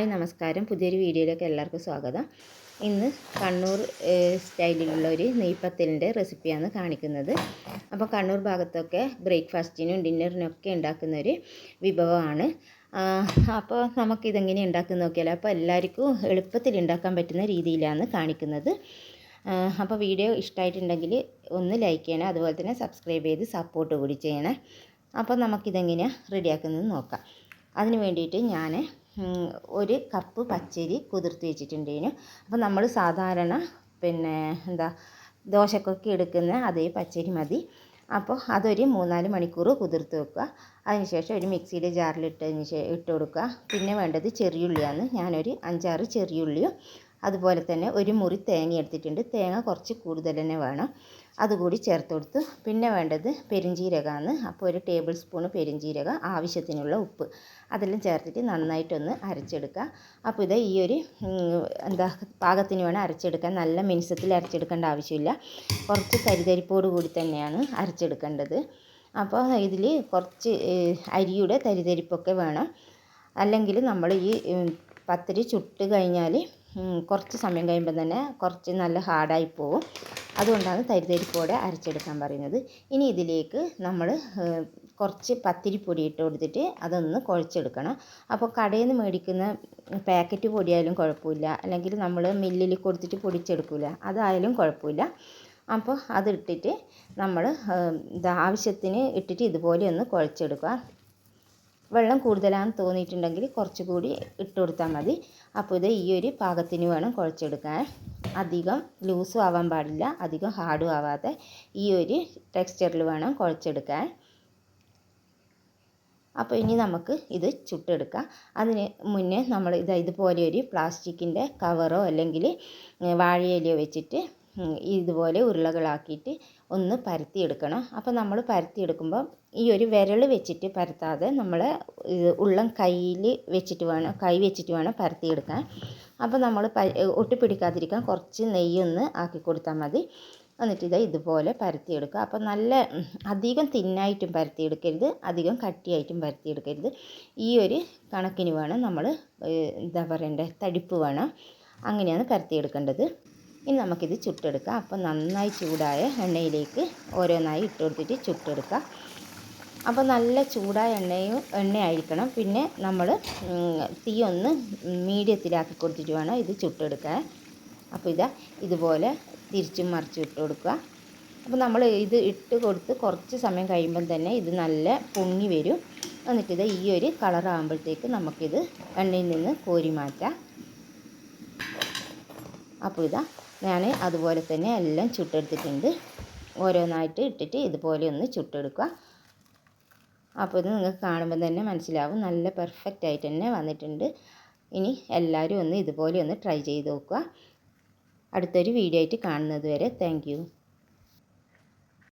Hi നമസ്കാരം. പുതിയൊരു വീഡിയോയിലേക്ക് എല്ലാവർക്കും സ്വാഗതം. ഇന്ന് കണ്ണൂർ സ്റ്റൈലിലുള്ള ഒരു നെയ്പ്പത്തലിന്റെ റെസിപ്പിയാണ് കാണിക്കുന്നത്. അപ്പോൾ കണ്ണൂർ ഭാഗത്തൊക്കെ ബ്രേക്ക്ഫാസ്റ്റിനും ഡിന്നറിനൊക്കെ ഉണ്ടാക്കുന്ന ഒരു വിഭവമാണ്. അപ്പോൾ നമുക്കിതെങ്ങനെ ഉണ്ടാക്കുന്ന നോക്കിയാലോ. അപ്പോൾ എല്ലാവർക്കും എളുപ്പത്തിൽ ഉണ്ടാക്കാൻ പറ്റുന്ന രീതിയിലാണ് കാണിക്കുന്നത്. അപ്പോൾ വീഡിയോ ഇഷ്ടമായിട്ടുണ്ടെങ്കിൽ ഒന്ന് ലൈക്ക് ചെയ്യണം അതുപോലെ തന്നെ സബ്സ്ക്രൈബ് ചെയ്ത് സപ്പോർട്ട് കൂടി ചെയ്യണേ. അപ്പോൾ നമുക്കിതെങ്ങനെയാണ് റെഡിയാക്കുന്നത് നോക്കാം. അതിന് വേണ്ടിയിട്ട് ഞാൻ ഒരു കപ്പ് പച്ചരി കുതിർത്ത് വെച്ചിട്ടുണ്ടേനു. അപ്പോൾ നമ്മൾ സാധാരണ പിന്നെ എന്താ ദോശക്കൊക്കെ എടുക്കുന്ന അതേ പച്ചരി മതി. അപ്പോൾ അതൊരു മൂന്നാൽ മണിക്കൂർ കുതിർത്ത് വെക്കുക. അതിനുശേഷം ഒരു മിക്സിയുടെ ജാറിലിട്ടതിന് ഇട്ട് കൊടുക്കുക. പിന്നെ വേണ്ടത് ചെറിയുള്ളിയാണ്. ഞാനൊരു അഞ്ചാറ് ചെറിയുള്ളിയും അതുപോലെ തന്നെ ഒരു മുറി തേങ്ങ എടുത്തിട്ടുണ്ട്. തേങ്ങ കുറച്ച് കൂടുതൽ തന്നെ വേണം. അതുകൂടി ചേർത്ത് കൊടുത്ത് പിന്നെ വേണ്ടത് പെരിഞ്ജീരകമാണ് അപ്പോൾ ഒരു ടേബിൾ സ്പൂൺ പെരിഞ്ജീരകം ആവശ്യത്തിനുള്ള ഉപ്പ്. അതെല്ലാം ചേർത്തിട്ട് നന്നായിട്ടൊന്ന് അരച്ചെടുക്കുക. അപ്പോൾ ഇത് ഈ ഒരു എന്താ പാകത്തിന് വേണം അരച്ചെടുക്കാൻ. നല്ല മിനുസത്തിൽ അരച്ചെടുക്കേണ്ട ആവശ്യമില്ല. കുറച്ച് തരിതരിപ്പോട് കൂടി തന്നെയാണ് അരച്ചെടുക്കേണ്ടത്. അപ്പോൾ ഇതിൽ കുറച്ച് അരിയുടെ തരിതരിപ്പൊക്കെ വേണം. അല്ലെങ്കിൽ നമ്മൾ ഈ പത്തിരി ചുട്ട് കഴിഞ്ഞാൽ കുറച്ച് സമയം കഴിയുമ്പോൾ തന്നെ കുറച്ച് നല്ല ഹാർഡായി പോവും. അതുകൊണ്ടാണ് തരിതരിപ്പോടെ അരച്ചെടുക്കാൻ പറയുന്നത്. ഇനി ഇതിലേക്ക് നമ്മൾ കുറച്ച് പത്തിരിപ്പൊടി ഇട്ട് കൊടുത്തിട്ട് അതൊന്ന് കുഴച്ചെടുക്കണം. അപ്പോൾ കടയിൽ നിന്ന് മേടിക്കുന്ന പാക്കറ്റ് പൊടിയായാലും കുഴപ്പമില്ല. അല്ലെങ്കിൽ നമ്മൾ മില്ലിൽ കൊടുത്തിട്ട് പൊടിച്ചെടുക്കില്ല അതായാലും കുഴപ്പമില്ല. അപ്പോൾ അതിട്ടിട്ട് നമ്മൾ ആവശ്യത്തിന് ഇട്ടിട്ട് ഇതുപോലെ ഒന്ന് കുഴച്ചെടുക്കുക. വെള്ളം കൂടുതലാണെന്ന് തോന്നിയിട്ടുണ്ടെങ്കിൽ കുറച്ചുകൂടി ഇട്ട് കൊടുത്താൽ മതി. അപ്പോൾ ഇത് ഈ ഒരു പാകത്തിന് വേണം കുഴച്ചെടുക്കാൻ. അധികം ലൂസും ആവാൻ പാടില്ല അധികം ഹാർഡും ആവാതെ ഈ ഒരു ടെക്സ്ചറിൽ വേണം കുഴച്ചെടുക്കാൻ. അപ്പോൾ ഇനി നമുക്ക് ഇത് ചുട്ടെടുക്കാം. അതിന് മുന്നേ നമ്മൾ ഇത് ഇതുപോലെ ഒരു പ്ലാസ്റ്റിക്കിന്റെ കവറോ അല്ലെങ്കിൽ വാഴയിലയോ വെച്ചിട്ട് ഇതുപോലെ ഉരുളകളാക്കിയിട്ട് ഒന്ന് പരത്തിയെടുക്കണം. അപ്പോൾ നമ്മൾ പരത്തിയെടുക്കുമ്പോൾ ഈ ഒരു വിരൽ വെച്ചിട്ട് പരത്താതെ നമ്മൾ ഉള്ളം കയ്യിൽ വെച്ചിട്ട് വേണം കൈ വെച്ചിട്ട് വേണം പരത്തിയെടുക്കാൻ. അപ്പോൾ നമ്മൾ ഒട്ടിപ്പിടിക്കാതിരിക്കാൻ കുറച്ച് നെയ്യൊന്ന് ആക്കി കൊടുത്താൽ മതി. എന്നിട്ട് ഇതാ ഇതുപോലെ പരത്തിയെടുക്കുക. അപ്പോൾ നല്ല അധികം തിന്നായിട്ടും പരത്തിയെടുക്കരുത്. അധികം കട്ടിയായിട്ടും പരത്തിയെടുക്കരുത്. ഈ ഒരു കണക്കിന് വേണം നമ്മൾ എന്താ പറയണ്ടേ തടിപ്പ് വേണം. അങ്ങനെയാണ് പരത്തിയെടുക്കേണ്ടത്. ഇനി നമുക്കിത് ചുട്ടെടുക്കാം. അപ്പോൾ നന്നായി ചൂടായ എണ്ണയിലേക്ക് ഓരോന്നായി ഇട്ട് കൊടുത്തിട്ട് ചുട്ടെടുക്കാം. അപ്പോൾ നല്ല ചൂടായ എണ്ണയും എണ്ണയായിരിക്കണം. പിന്നെ നമ്മൾ തീ ഒന്ന് മീഡിയത്തിലാക്കി കൊടുത്തിട്ട് വേണം ഇത് ചുട്ടെടുക്കാൻ. അപ്പോൾ ഇതാ ഇതുപോലെ തിരിച്ചും മറിച്ചും ഇട്ട് കൊടുക്കുക. അപ്പോൾ നമ്മൾ ഇത് ഇട്ട് കൊടുത്ത് കുറച്ച് സമയം കഴിയുമ്പം തന്നെ ഇത് നല്ല പൊങ്ങി വരും. എന്നിട്ടിത് ഈ ഒരു കളറാകുമ്പോഴത്തേക്ക് നമുക്കിത് എണ്ണയിൽ നിന്ന് കോരി മാറ്റാം. അപ്പോൾ ഇതാ ഞാൻ അതുപോലെ തന്നെ എല്ലാം ചുട്ടെടുത്തിട്ടുണ്ട്. ഓരോന്നായിട്ട് ഇട്ടിട്ട് ഇതുപോലെ ഒന്ന് ചുട്ടെടുക്കുക. അപ്പോൾ ഇത് നിങ്ങൾക്ക് കാണുമ്പോൾ തന്നെ മനസ്സിലാവും. നല്ല പെർഫെക്റ്റ് ആയിട്ട് തന്നെ വന്നിട്ടുണ്ട്. ഇനി എല്ലാവരും ഒന്ന് ഇതുപോലെ ഒന്ന് ട്രൈ ചെയ്ത് നോക്കുക. അടുത്തൊരു വീഡിയോ ആയിട്ട് കാണുന്നത് വരെ. താങ്ക്